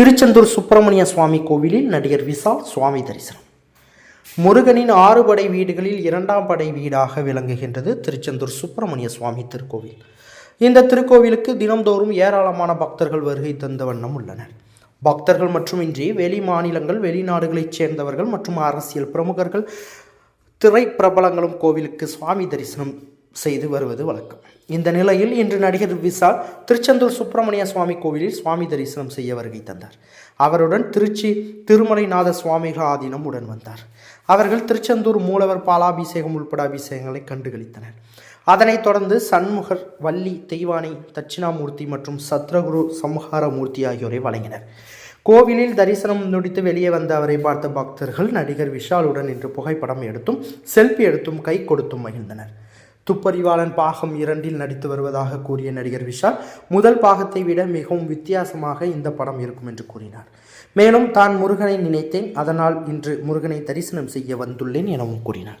திருச்செந்தூர் சுப்பிரமணிய சுவாமி கோவிலில் நடிகர் விசால் சுவாமி தரிசனம். முருகனின் ஆறு படை வீடுகளில் இரண்டாம் படை வீடாக விளங்குகின்றது திருச்செந்தூர் சுப்பிரமணிய சுவாமி திருக்கோவில். இந்த திருக்கோவிலுக்கு தினம்தோறும் ஏராளமான பக்தர்கள் வருகை தந்த வண்ணம் உள்ளனர். பக்தர்கள் மட்டுமின்றி வெளி மாநிலங்கள் வெளிநாடுகளைச் சேர்ந்தவர்கள் மற்றும் அரசியல் பிரமுகர்கள் திரைப்பிரபலங்களும் கோவிலுக்கு சுவாமி தரிசனம் செய்து வருவது வழக்கம். இந்த நிலையில் இன்று நடிகர் விசால் திருச்செந்தூர் சுப்பிரமணிய சுவாமி கோவிலில் சுவாமி தரிசனம் செய்ய வருகை தந்தார். அவருடன் திருச்சி திருமலைநாத சுவாமிகள் ஆதீனம் உடன் வந்தார். அவர்கள் திருச்செந்தூர் மூலவர் பாலாபிஷேகம் உள்பட அபிஷேகங்களை கண்டுகளித்தனர். அதனைத் தொடர்ந்து சண்முகர் வள்ளி தெய்வானை தட்சிணாமூர்த்தி மற்றும் சத்ரகுரு சம்ஹாரமூர்த்தி ஆகியோரை வழங்கினர். கோவிலில் தரிசனம் முடித்து வெளியே வந்த அவரை பார்த்த பக்தர்கள் நடிகர் விஷாலுடன் இன்று புகைப்படம் எடுத்தும் செல்ஃபி எடுத்தும் கை கொடுத்தும் மகிழ்ந்தனர். துப்பறிவாளன் பாகம் இரண்டில் நடித்து வருவதாக கூறிய நடிகர் விஷால் முதல் பாகத்தை விட மிகவும் வித்தியாசமாக இந்த படம் இருக்கும் என்று கூறினார். மேலும் தான் முருகனை நினைத்தேன் அதனால் இன்று முருகனை தரிசனம் செய்ய வந்துள்ளேன் எனவும் கூறினார்.